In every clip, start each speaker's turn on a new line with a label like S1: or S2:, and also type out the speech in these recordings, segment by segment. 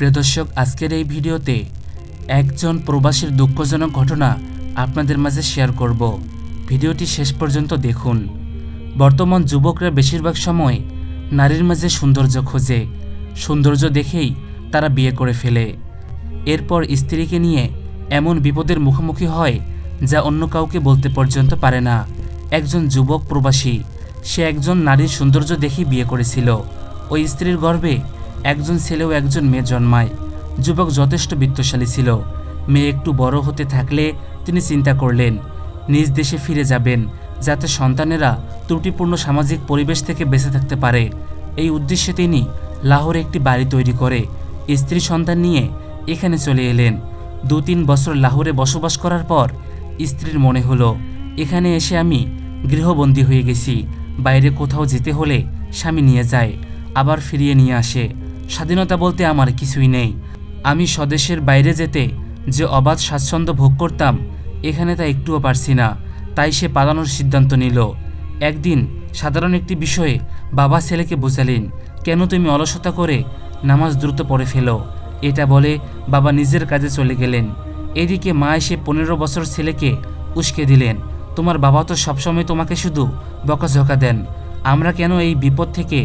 S1: প্রিয় দর্শক, আজকের এই ভিডিওতে একজন প্রবাসীর দুঃখজনক ঘটনা আপনাদের মাঝে শেয়ার করব। ভিডিওটি শেষ পর্যন্ত দেখুন। বর্তমান যুবকরা বেশিরভাগ সময় নারীর মাঝে সৌন্দর্য খোঁজে। সৌন্দর্য দেখেই তারা বিয়ে করে ফেলে। এরপর স্ত্রীকে নিয়ে এমন বিপদের মুখোমুখি হয় যা অন্য কাউকে বলতে পর্যন্ত পারে না। একজন যুবক প্রবাসী, সে একজন নারীর সৌন্দর্য দেখেই বিয়ে করেছিল। ওই স্ত্রীর গর্ভে একজন ছেলে ও একজন মেয়ে জন্মায়। যুবক যথেষ্ট বিত্তশালী ছিল। মেয়ে একটু বড় হতে থাকলে তিনি চিন্তা করলেন, নিজ দেশে ফিরে যাবেন, যাতে সন্তানেরা ত্রুটিপূর্ণ সামাজিক পরিবেশ থেকে বেঁচে থাকতে পারে। এই উদ্দেশ্যে তিনি লাহোরে একটি বাড়ি তৈরি করে স্ত্রী সন্তান নিয়ে এখানে চলে এলেন। দু তিন বছর লাহোরে বসবাস করার পর স্ত্রীর মনে হলো, এখানে এসে আমি গৃহবন্দী হয়ে গেছি। বাইরে কোথাও যেতে হলে স্বামী নিয়ে যায়, আবার ফিরিয়ে নিয়ে আসে। স্বাধীনতা বলতে আমার কিছুই নেই। আমি স্বদেশের বাইরে যেতে যে অবাধ স্বাচ্ছন্দ্য ভোগ করতাম, এখানে তা একটুও পারছি না। তাই সে পালানোর সিদ্ধান্ত নিল। একদিন সাধারণ একটি বিষয়ে বাবা ছেলেকে বোঝালেন, কেন তুমি অলসতা করে নামাজ দ্রুত পড়ে ফেলো? এটা বলে বাবা নিজের কাজে চলে গেলেন। এদিকে মা এসে পনেরো বছর ছেলেকে উস্কে দিলেন, তোমার বাবা তো সবসময় তোমাকে শুধু বকাঝকা দেন। আমরা কেন এই বিপদ থেকে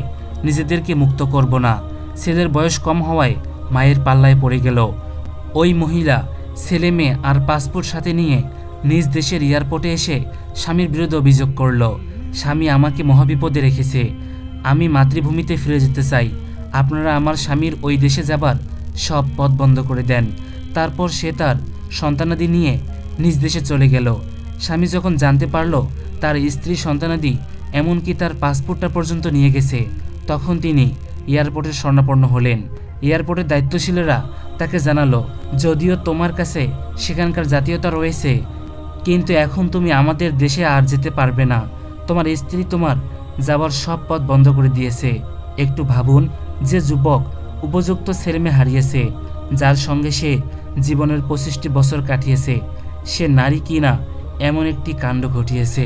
S1: নিজেদেরকে মুক্ত করব না? ছেলের বয়স কম হওয়ায় মায়ের পাল্লায় পড়ে গেল। ওই মহিলা ছেলে মেয়ে আর পাসপোর্ট সাথে নিয়ে নিজ দেশের এয়ারপোর্টে এসে স্বামীর বিরুদ্ধে অভিযোগ করল, স্বামী আমাকে মহাবিপদে রেখেছে। আমি মাতৃভূমিতে ফিরে যেতে চাই। আপনারা আমার স্বামীর ওই দেশে যাবার সব পথ বন্ধ করে দেন। তারপর সে তার সন্তানাদি নিয়ে নিজ দেশে চলে গেল। স্বামী যখন জানতে পারল তার স্ত্রী সন্তানাদি এমনকি তার পাসপোর্টটা পর্যন্ত নিয়ে গেছে, তখন তিনি এয়ারপোর্টের স্বর্ণাপন্ন হলেন। এয়ারপোর্টের দায়িত্বশীলেরা তাকে জানালো, যদিও তোমার কাছে সেখানকার জাতীয়তা রয়েছে, কিন্তু এখন তুমি আমাদের দেশে আর যেতে পারবে না। তোমার স্ত্রী তোমার যাবার সব পথ বন্ধ করে দিয়েছে। একটু ভাবুন, যে যুবক উপযুক্ত ছেলেমেয়ে হারিয়েছে, যার সঙ্গে সে জীবনের পঁচিশটি বছর কাটিয়েছে, সে নারী কিনা এমন একটি কাণ্ড ঘটিয়েছে।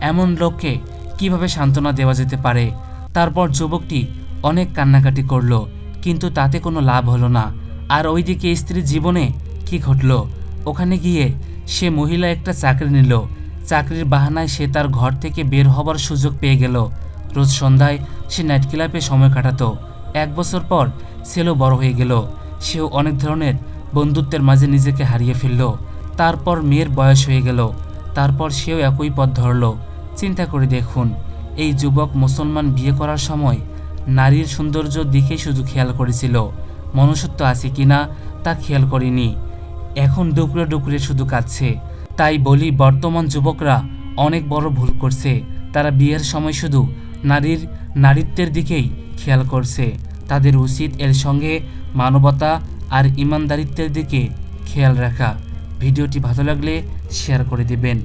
S1: এমন লোককে কীভাবে সান্ত্বনা দেওয়া যেতে পারে? তারপর যুবকটি অনেক কান্নাকাটি করল, কিন্তু তাতে কোনো লাভ হলো না। আর ওইদিকে স্ত্রীর জীবনে কি ঘটলো? ওখানে গিয়ে সে মহিলা একটা চাকরি নিল। চাকরির বাহানায় সে তার ঘর থেকে বের হবার সুযোগ পেয়ে গেল। রোজ সন্ধ্যায় সে নাইট ক্লাবে সময় কাটাতো। এক বছর পর ছেলেও বড় হয়ে গেল। সেও অনেক ধরনের বন্ধুত্বের মাঝে নিজেকে হারিয়ে ফেলল। তারপর মেয়ের বয়স হয়ে গেল। তারপর সেও একই পথ ধরল। চিন্তা করে দেখুন, এই যুবক মুসলমান বিয়ে করার সময় নারীর সৌন্দর্য দিকে শুধু খেয়াল করেছিল, মনুষ্যত্ব আছে কিনা তা খেয়াল করেনি। এখন ডুকরে ডুকরে শুধু কাঁদছে। তাই বলি, বর্তমান যুবকরা অনেক বড় ভুল করছে। তারা বিয়ের সময় শুধু নারীর নারীত্বের দিকেই খেয়াল করছে। তাদের উচিত এর সঙ্গে মানবতা আর ইমানদারিত্বের দিকে খেয়াল রাখা। ভিডিওটি ভালো লাগলে শেয়ার করে দেবেন।